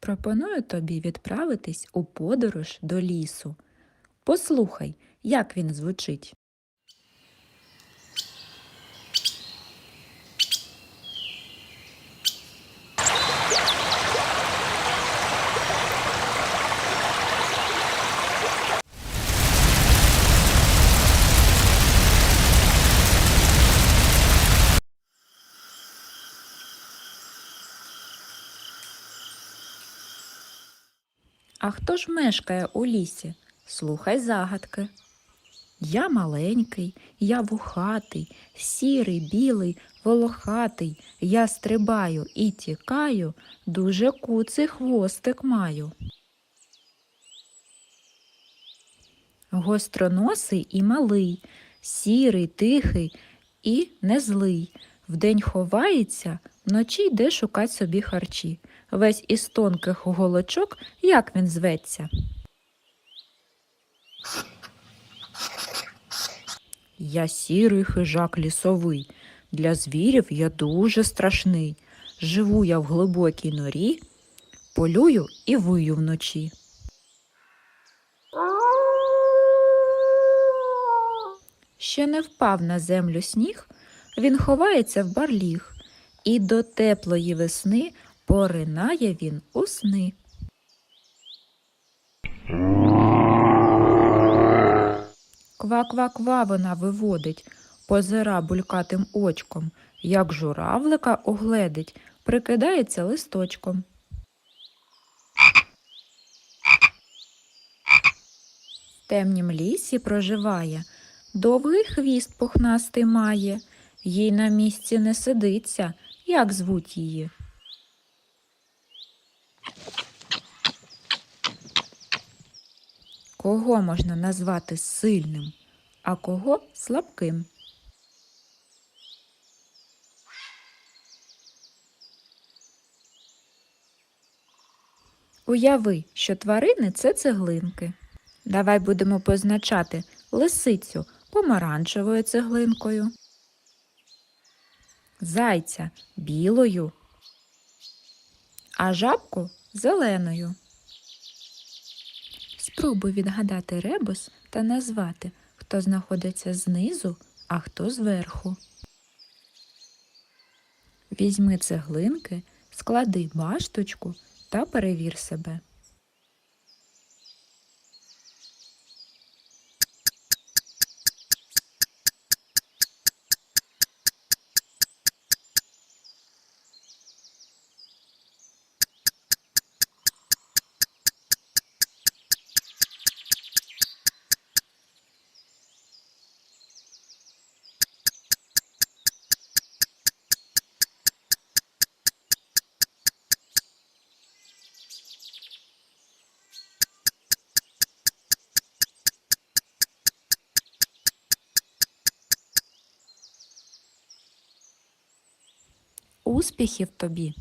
Пропоную тобі відправитись у подорож до лісу. Послухай, як він звучить. А хто ж мешкає у лісі? Слухай загадки. Я маленький, я вухатий, сірий, білий, волохатий. Я стрибаю і тікаю, дуже куций хвостик маю. Гостроносий і малий, сірий, тихий і не злий. Вдень ховається, вночі йде шукать собі харчі. Весь із тонких голочок, як він зветься. Я сірий хижак лісовий. Для звірів я дуже страшний. Живу я в глибокій норі, полюю і вию вночі. Ще не впав на землю сніг, він ховається в барліг, і до теплої весни поринає він у сни. Ква-ква-ква вона виводить, позира булькатим очком, як журавлика огледить, прикидається листочком. В темнім лісі проживає, довгий хвіст пухнастий має, їй на місці не сидиться, як звуть її. Кого можна назвати сильним, а кого слабким? Уяви, що тварини це цеглинки. Давай будемо позначати лисицю помаранчевою цеглинкою, зайця білою, а жабку зеленою. Спробуй відгадати ребус та назвати, хто знаходиться знизу, а хто зверху. Візьми цеглинки, склади башточку та перевір себе. Успіхів тобі!